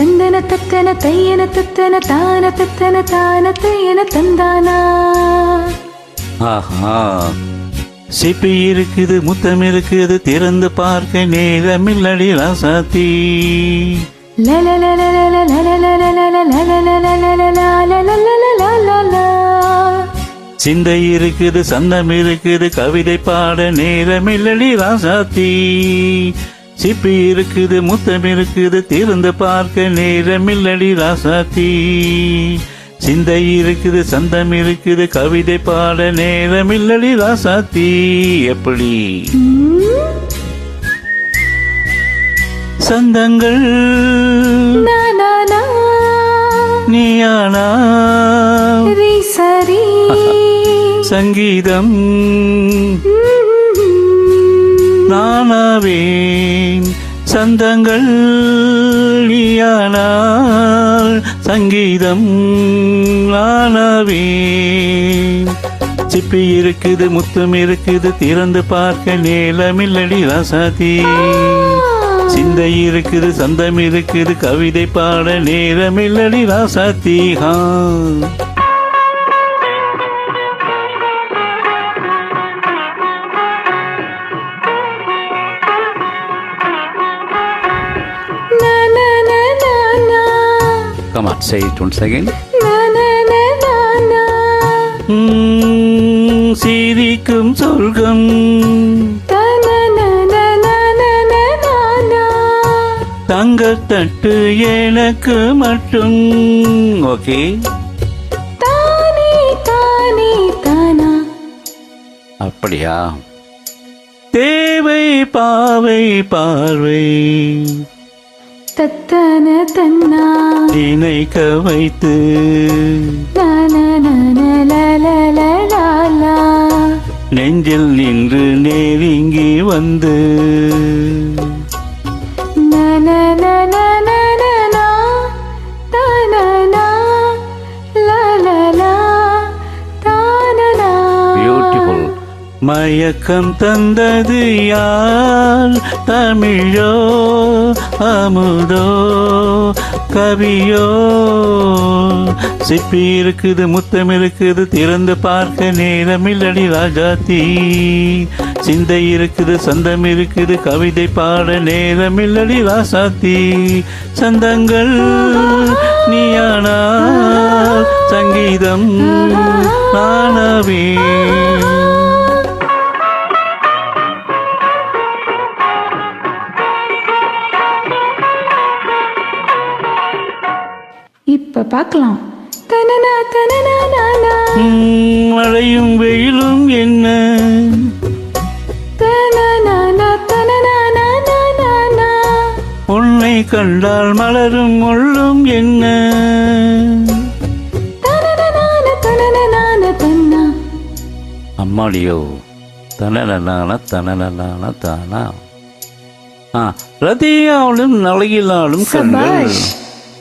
தந்தன தத்தன தையன தத்தன தான தத்தன தான தையன தந்தானா? ஆஹா. சிப்பி இருக்குது முத்தம் இருக்குது திறந்து பார்க்க நேரமில்லடி ராசாத்தி. சிந்தை இருக்குது சந்தம் இருக்குது கவிதை பாட நேரமில்லடி ராசாத்தி சிப்பி இருக்குது முத்தம் இருக்குது திறந்து பார்க்க நேரம் நேரமில்லடி ராசாத்தி. சிந்தை இருக்குது சந்தம் இருக்குது கவிதை பாட நேரம் நேரமில்லடி ராசாத்தி. எப்படி? சந்தங்கள். நீயானா? சங்கீதம். சந்தங்கள் நீயானால் சங்கீதம் நானாவே சிப்பி இருக்குது முத்தம் இருக்குது திறந்து பார்க்க நீளமில்லடி ராசாதி. சிந்தை இருக்குது சந்தம் இருக்குது கவிதை பாட நேரமில்லடி ராசாத்தி ஹா. on, say it once again. சிரிக்கும். சொல்கம் தங்கத்தட்டு எனக்கு மட்டும். ஓகே. அப்படியா? தேவை பாவை பார்வை. தத்தன தன்னா. நினைக்க வைத்து. நெஞ்சில் நின்று நெருங்கி வந்து. மயக்கம் தந்தது யார்? தமிழோ அமுதோ கவியோ? சிப்பி இருக்குது முத்தம் இருக்குது திறந்து பார்க்க நேரமில்லடி ராஜாத்தி சிந்தை இருக்குது சந்தம் இருக்குது கவிதை பாட நேரமில்லடி ராசாத்தி சந்தங்கள் நீயானா சங்கீதம் நானவே பார்க்கலாம். மழையும் வெயிலும் என்ன? உன்னை கண்டால் மலரும் முள்ளும் என்ன? அம்மாடியோ தனனான தனனான தானா? ரதியாலும் நலகிலாலும் கண்டு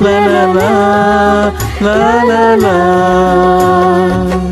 la la la la la la